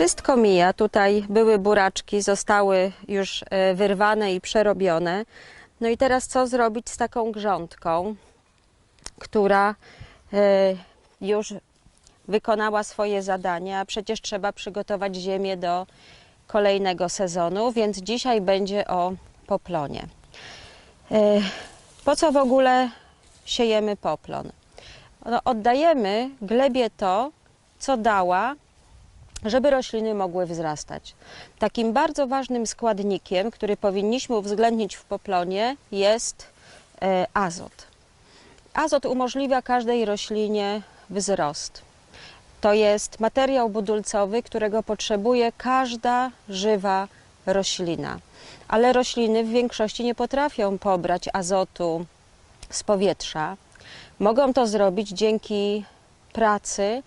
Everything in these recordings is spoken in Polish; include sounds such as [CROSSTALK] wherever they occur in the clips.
Wszystko mija. Tutaj były buraczki, zostały już e, wyrwane i przerobione. No i teraz co zrobić z taką grządką, która e, już wykonała swoje zadania, a przecież trzeba przygotować ziemię do kolejnego sezonu, więc dzisiaj będzie o poplonie. E, Po co w ogóle siejemy poplon? No, oddajemy glebie to, co dała żeby rośliny mogły wzrastać. Takim bardzo ważnym składnikiem, który powinniśmy uwzględnić w poplonie, jest e, azot. Azot umożliwia każdej roślinie wzrost. To jest materiał budulcowy, którego potrzebuje każda żywa roślina. Ale rośliny w większości nie potrafią pobrać azotu z powietrza. Mogą to zrobić dzięki pracy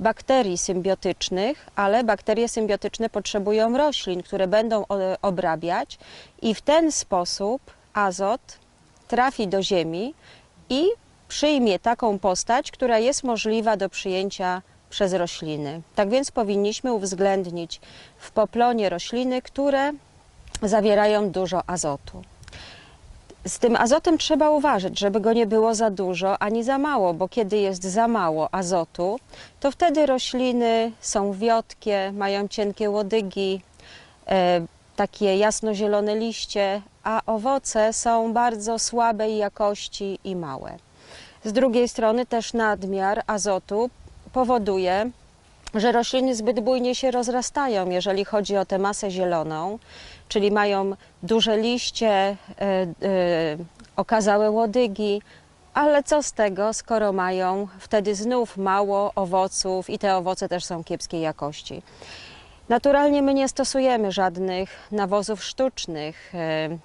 bakterii symbiotycznych, ale bakterie symbiotyczne potrzebują roślin, które będą obrabiać i w ten sposób azot trafi do ziemi i przyjmie taką postać, która jest możliwa do przyjęcia przez rośliny. Tak więc powinniśmy uwzględnić w poplonie rośliny, które zawierają dużo azotu. Z tym azotem trzeba uważać, żeby go nie było za dużo ani za mało, bo kiedy jest za mało azotu, to wtedy rośliny są wiotkie, mają cienkie łodygi, e, takie jasnozielone liście, a owoce są bardzo słabej jakości i małe. Z drugiej strony też nadmiar azotu powoduje, że rośliny zbyt bujnie się rozrastają, jeżeli chodzi o tę masę zieloną, czyli mają duże liście, e, e, okazałe łodygi, ale co z tego, skoro mają wtedy znów mało owoców i te owoce też są kiepskiej jakości. Naturalnie my nie stosujemy żadnych nawozów sztucznych, e,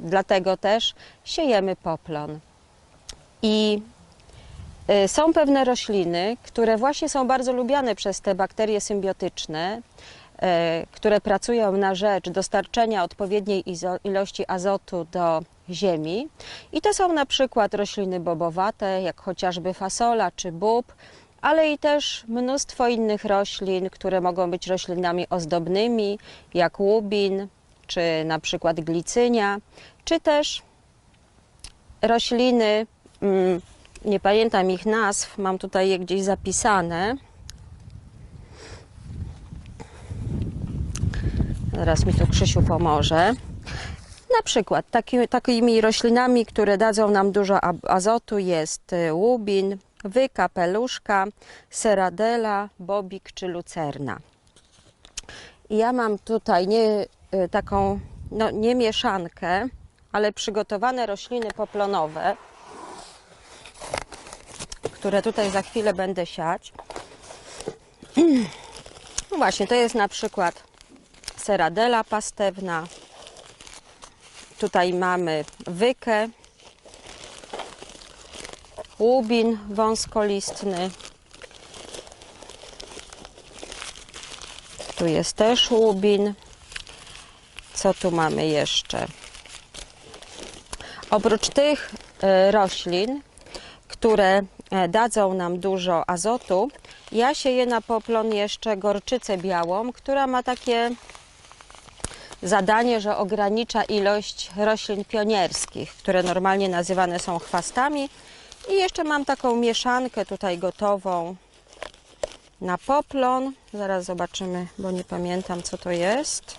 dlatego też siejemy poplon. I Są pewne rośliny, które właśnie są bardzo lubiane przez te bakterie symbiotyczne, y, które pracują na rzecz dostarczenia odpowiedniej ilości azotu do ziemi. I to są na przykład rośliny bobowate, jak chociażby fasola czy bób, ale i też mnóstwo innych roślin, które mogą być roślinami ozdobnymi, jak łubin, czy na przykład glicynia, czy też rośliny, mm, nie pamiętam ich nazw, mam tutaj je gdzieś zapisane. Zaraz mi tu Krzysiu pomoże. Na przykład taki, takimi roślinami, które dadzą nam dużo azotu jest y, łubin, wyka, peluszka, seradela, bobik czy lucerna. I ja mam tutaj nie y, taką, no nie mieszankę, ale przygotowane rośliny poplonowe, które tutaj za chwilę będę siać. No właśnie, to jest na przykład seradela pastewna. Tutaj mamy wykę, łubin wąskolistny. Tu jest też łubin. Co tu mamy jeszcze? Oprócz tych e, roślin, które dadzą nam dużo azotu, ja sieję na poplon jeszcze gorczycę białą, która ma takie zadanie, że ogranicza ilość roślin pionierskich, które normalnie nazywane są chwastami. I jeszcze mam taką mieszankę tutaj gotową na poplon. Zaraz zobaczymy, bo nie pamiętam co to jest.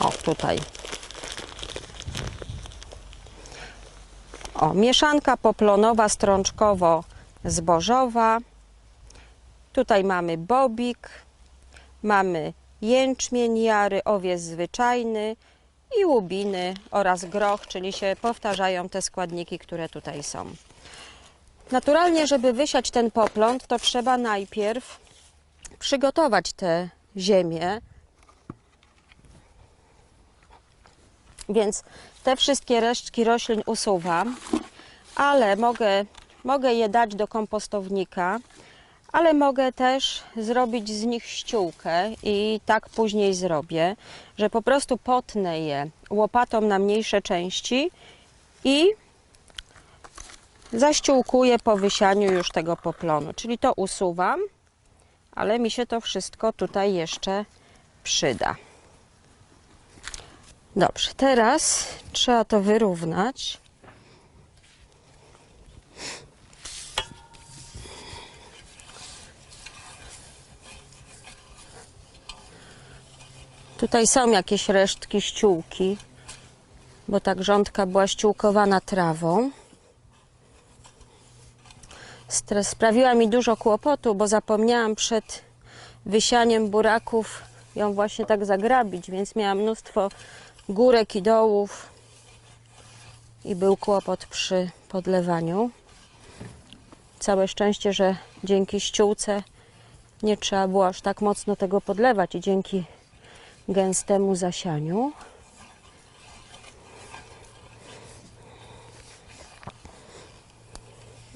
O, tutaj. O, mieszanka poplonowa strączkowo-zbożowa. Tutaj mamy bobik, mamy jęczmień jary, owiec zwyczajny i łubiny oraz groch, czyli się powtarzają te składniki, które tutaj są. Naturalnie, żeby wysiać ten popląd, to trzeba najpierw przygotować tę ziemię. Więc te wszystkie resztki roślin usuwam, ale mogę, mogę je dać do kompostownika ale mogę też zrobić z nich ściółkę i tak później zrobię, że po prostu potnę je łopatą na mniejsze części i zaściółkuję po wysianiu już tego poplonu. Czyli to usuwam, ale mi się to wszystko tutaj jeszcze przyda. Dobrze, teraz trzeba to wyrównać. Tutaj są jakieś resztki ściółki, bo ta grządka była ściółkowana trawą. Sprawiła mi dużo kłopotu, bo zapomniałam przed wysianiem buraków ją właśnie tak zagrabić, więc miałam mnóstwo górek i dołów i był kłopot przy podlewaniu. Całe szczęście, że dzięki ściółce nie trzeba było aż tak mocno tego podlewać i dzięki gęstemu zasianiu.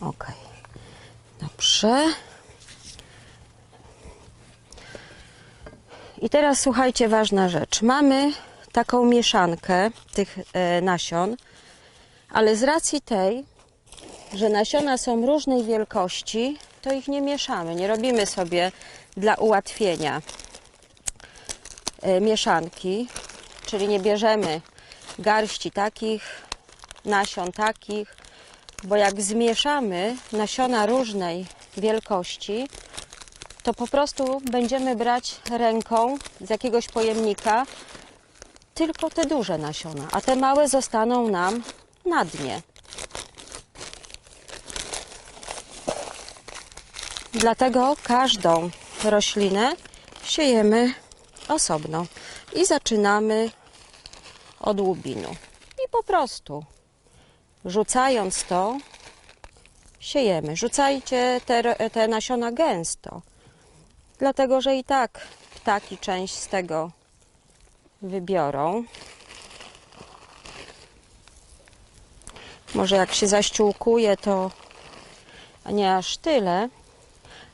Ok, dobrze. I teraz słuchajcie, ważna rzecz. Mamy taką mieszankę tych e, nasion, ale z racji tej, że nasiona są różnej wielkości, to ich nie mieszamy. Nie robimy sobie dla ułatwienia e, mieszanki, czyli nie bierzemy garści takich, nasion takich, bo jak zmieszamy nasiona różnej wielkości, to po prostu będziemy brać ręką z jakiegoś pojemnika tylko te duże nasiona, a te małe zostaną nam na dnie. Dlatego każdą roślinę siejemy osobno i zaczynamy od łubinu. I po prostu rzucając to, siejemy. Rzucajcie te, te nasiona gęsto, dlatego że i tak ptaki część z tego wybiorą. Może jak się zaściółkuje, to nie aż tyle,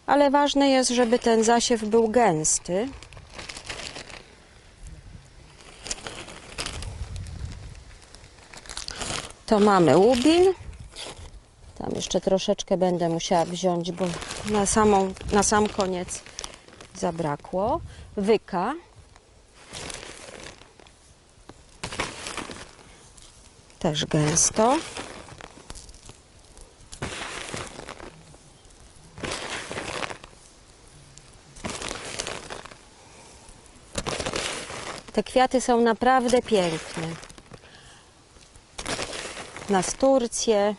ale ważne jest, żeby ten zasiew był gęsty. To mamy łubin. Tam jeszcze troszeczkę będę musiała wziąć, bo na, samą, na sam koniec zabrakło. Wyka. Też gęsto. Te kwiaty są naprawdę piękne. Nasturcje.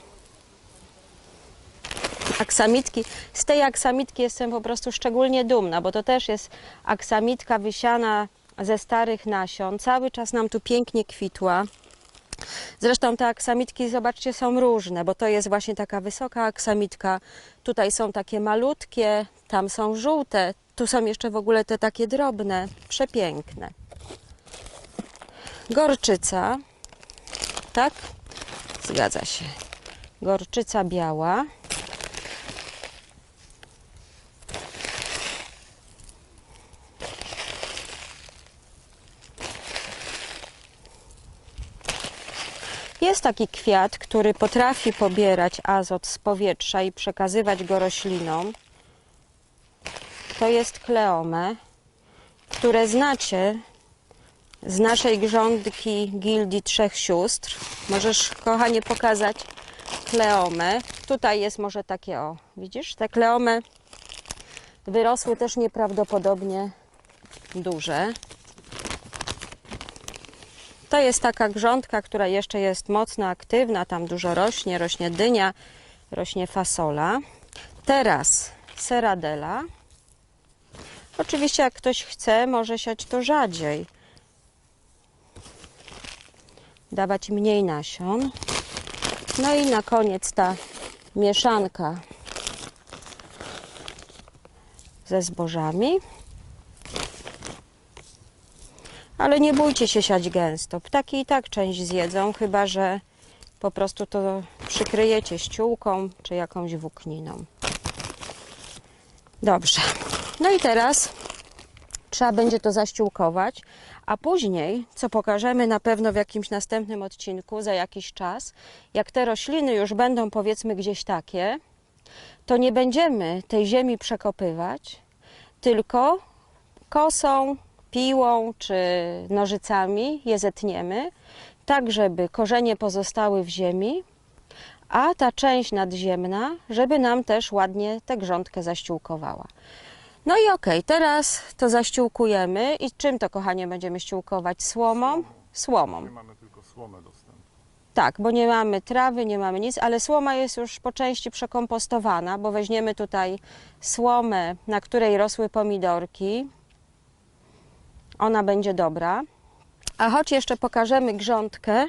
Aksamitki. Z tej aksamitki jestem po prostu szczególnie dumna, bo to też jest aksamitka wysiana ze starych nasion. Cały czas nam tu pięknie kwitła. Zresztą te aksamitki, zobaczcie, są różne, bo to jest właśnie taka wysoka aksamitka. Tutaj są takie malutkie, tam są żółte, tu są jeszcze w ogóle te takie drobne, przepiękne. Gorczyca, tak? Zgadza się. Gorczyca biała. Jest taki kwiat, który potrafi pobierać azot z powietrza i przekazywać go roślinom. To jest kleome, które znacie z naszej grządki Gildii Trzech Sióstr. Możesz, kochanie, pokazać kleomę. Tutaj jest może takie, o, widzisz? Te kleomy wyrosły też nieprawdopodobnie duże. To jest taka grządka, która jeszcze jest mocno aktywna, tam dużo rośnie, rośnie dynia, rośnie fasola. Teraz seradela. Oczywiście jak ktoś chce, może siać to rzadziej. Dawać mniej nasion. No i na koniec ta mieszanka ze zbożami. Ale nie bójcie się siać gęsto. Ptaki i tak część zjedzą, chyba że po prostu to przykryjecie ściółką czy jakąś włókniną. Dobrze. No i teraz trzeba będzie to zaściółkować, a później, co pokażemy na pewno w jakimś następnym odcinku za jakiś czas, jak te rośliny już będą powiedzmy gdzieś takie, to nie będziemy tej ziemi przekopywać, tylko kosą, piłą czy nożycami je zetniemy, tak żeby korzenie pozostały w ziemi, a ta część nadziemna, żeby nam też ładnie tę grządkę zaściółkowała. No i okej, teraz to zaściółkujemy. I czym to, kochanie, będziemy ściółkować? Słomą? Słomą. Nie mamy tylko słomę dostępną. Tak, bo nie mamy trawy, nie mamy nic, ale słoma jest już po części przekompostowana, bo weźmiemy tutaj słomę, na której rosły pomidorki. Ona będzie dobra. A choć jeszcze pokażemy grządkę,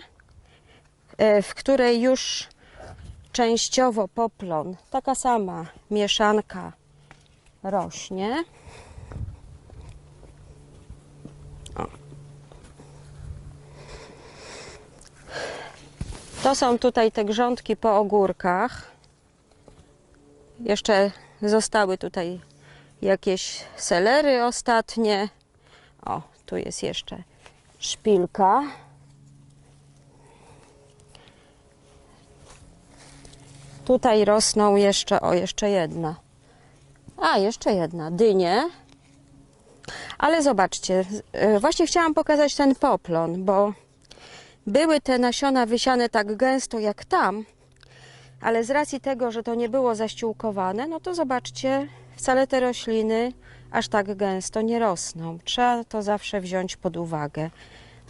e, w której już częściowo poplon, taka sama mieszanka rośnie. To są tutaj te grządki po ogórkach. Jeszcze zostały tutaj jakieś selery ostatnie. O, tu jest jeszcze szpilka. Tutaj rosną jeszcze, o, jeszcze jedna. A, jeszcze jedna, dynie. Ale zobaczcie, e, właśnie chciałam pokazać ten poplon, bo były te nasiona wysiane tak gęsto jak tam, ale z racji tego, że to nie było zaściółkowane, no to zobaczcie, wcale te rośliny aż tak gęsto nie rosną. Trzeba to zawsze wziąć pod uwagę.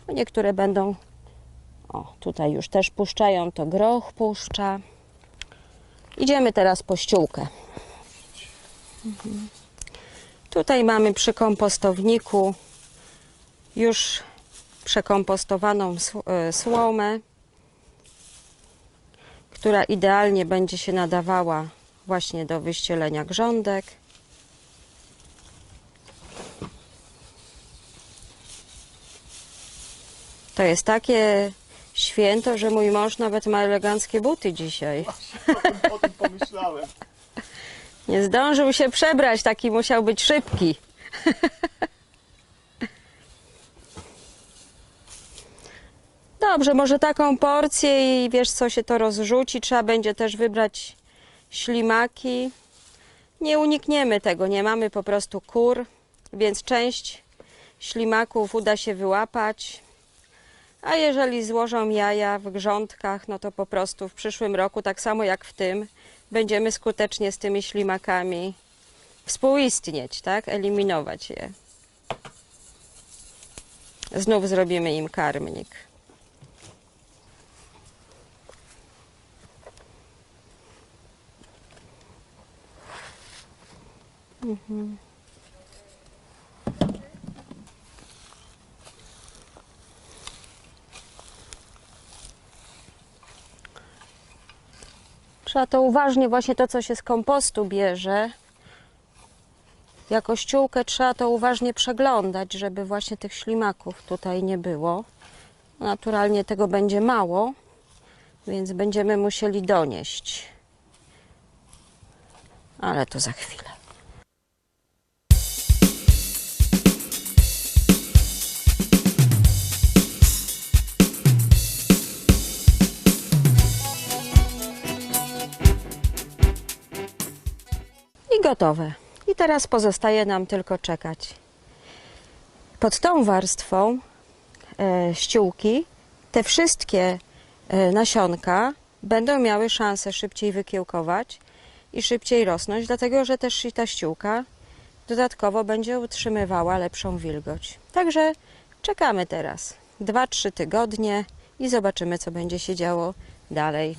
No niektóre będą, o tutaj już też puszczają, to groch puszcza. Idziemy teraz po ściółkę. Mhm. Tutaj mamy przy kompostowniku już przekompostowaną e, słomę, która idealnie będzie się nadawała właśnie do wyścielenia grządek. To jest takie święto, że mój mąż nawet ma eleganckie buty dzisiaj. O [LAUGHS] tym, o tym pomyślałem. Nie zdążył się przebrać, taki musiał być szybki. Dobrze, może taką porcję i wiesz co się to rozrzuci. Trzeba będzie też wybrać ślimaki. Nie unikniemy tego, nie mamy po prostu kur, więc część ślimaków uda się wyłapać. A jeżeli złożą jaja w grządkach, no to po prostu w przyszłym roku, tak samo jak w tym, będziemy skutecznie z tymi ślimakami współistnieć, tak? Eliminować je. Znów zrobimy im karmnik. Mhm. Trzeba to uważnie, właśnie to, co się z kompostu bierze, jako ściółkę trzeba to uważnie przeglądać, żeby właśnie tych ślimaków tutaj nie było. Naturalnie tego będzie mało, więc będziemy musieli donieść. Ale to za chwilę. Gotowe. I teraz pozostaje nam tylko czekać. Pod tą warstwą e, ściółki te wszystkie e, nasionka będą miały szansę szybciej wykiełkować i szybciej rosnąć, dlatego że też i ta ściółka dodatkowo będzie utrzymywała lepszą wilgoć. Także czekamy teraz 2-3 tygodnie i zobaczymy, co będzie się działo dalej.